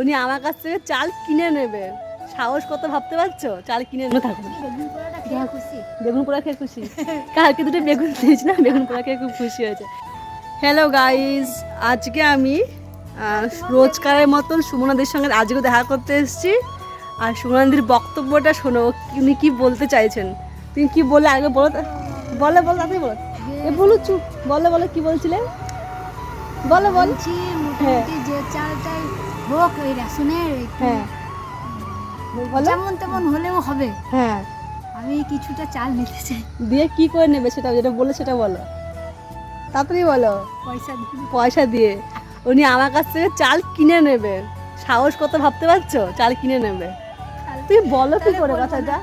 উনি আমার কাছ থেকে চাল কিনে নেবে। সাহস কত ভাবতে পারছ? চাল কিনে নেবে। থাকুন বেগুন পোড়া খেয়ে খুশি। কালকে দুটো বেগুন দিয়েছি না বেগুন পোড়া খেয়ে খুব খুশি হয়েছে। হ্যালো গাইস আজকে আমি আহ, রোজকারের মতন সুমনাদের সঙ্গে আজকে দেখা করতে এসেছি। আর সুমনাদির বক্তব্যটা শোনো উনি কি বলতে চাইছেন? তুমি কি বলে আগে বলো বলো বলো আপনি বলো। এ বলো চুপ বলো বলো কি বলছিলেন বলো বল। বলছি মোটামুটি যে চালটাই হোক ওই রেশনের হ্যাঁ। যেমন তেমন হলেও হবে। হ্যাঁ। আমি কিছুটা চাল নিতে চাই। দিয়ে কি করে নেবে সেটা যেটা বলে সেটা বলো। তাড়াতাড়ি বলো। পয়সা দিয়ে। পয়সা দিয়ে। উনি আমার কাছ থেকে চাল কিনে নেবে। সাহস কত ভাবতে পারছ? চাল কিনে নেবে। তুমি বলো কি করে কথাটা?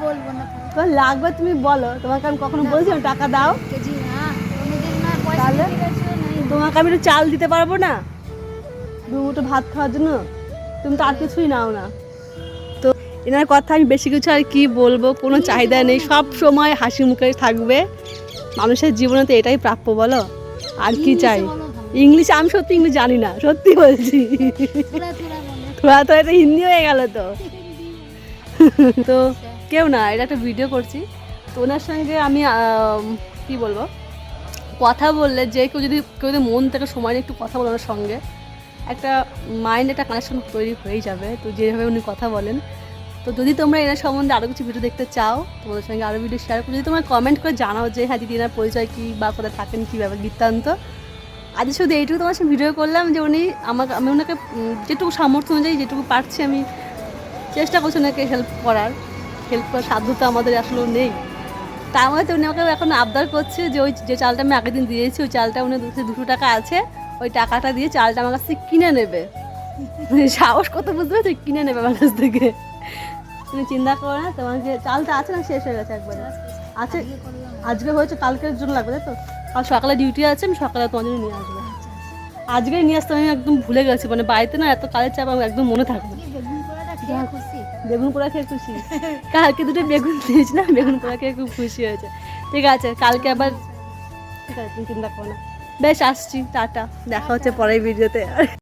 বলব না তোমার লাগবে তুমি বলো। তোমাকে আমি কখনো বলছিলাম টাকা দাও। কেজি না কোনোদিন না পয়সা তাহলে? দিয়ে গেছো নাই তোমাকে আমি একটু চাল দিতে পারব না? দু মুঠো ভাত খাওয়ার জন্য? তুমি তো আর কিছুই নাও না। তো এনার কথা আমি বেশি কিছু আর কি বলব? কোনো চাহিদা নেই সব সময় হাসি মুখে থাকবে। মানুষের জীবনে তো এটাই প্রাপ্য বলো? আর কি চাই? ইংলিশ আমি সত্যি ইংলিশ জানি না সত্যি বলছি। থোড়া তো এটা হিন্দি হয়ে গেল তো। তো কেউ না এটা একটা ভিডিও করছি। তো ওনার সঙ্গে আম, কি বলব? কথা বললে যে কেউ যদি কেউ যদি মন থেকে সময় নিয়ে একটু কথা বলে ওনার সঙ্গে, একটা মাইন্ড একটা কানেকশন তৈরি হয়ে যাবে। তো যেভাবে উনি কথা বলেন। তো যদি তোমরা এনার সম্বন্ধে আরও কিছু ভিডিও দেখতে চাও, তোমাদের সঙ্গে আরও ভিডিও শেয়ার করো যদি তোমরা কমেন্ট করে জানাও যে হ্যাঁ দিদি এনার পরিচয় কী বা কোথায় থাকেন, কী ব্যাপার, বৃত্তান্ত। আজ শুধু এইটুকু তোমার সঙ্গে ভিডিও করলাম যে উনি আমাকে, আমি ওনাকে যেটুকু সামর্থ্য অনুযায়ী যেটুকু পারছি আমি চেষ্টা করছি ওনাকে হেল্প করার। হেল্প করার সাধ্যতা আমাদের আসলে নেই। তার মধ্যে উনি আমাকে এখন আবদার করছে যে ওই যে চালটা আমি আগের দিন দিয়েছি, ওই চালটা উনি দুশো টাকা আছে, ওই টাকাটা দিয়ে চালটা আমার কাছ থেকে কিনে নেবে। সাহস কত বুঝতে পারছ কিনে নেবে আমার কাছ থেকে। তুমি চিন্তা করো না, তোমার যে চালটা আছে না, শেষ হয়ে গেছে একবারে। আছে, আজকে হয়েছে, কালকের জন্য লাগবে, তাই তো? কাল সকালে ডিউটি আছে, আমি সকালে তোমার জন্য নিয়ে আসব। আজকে নিয়ে আসতে আমি একদম ভুলে গেছি মানে বাড়িতে না এত কালের চাপ আমার একদম মনে থাকবে বেগুন পোড়া খেয়ে খুশি? কালকে দুটো বেগুন দিয়েছি না বেগুন পোড়া খেয়ে খুব খুশি হয়েছে। ঠিক আছে, কালকে আবার ঠিক আছে চিন্তা করো না। বেশ, আসছি, টাটা, দেখা হচ্ছে পরের ভিডিওতে।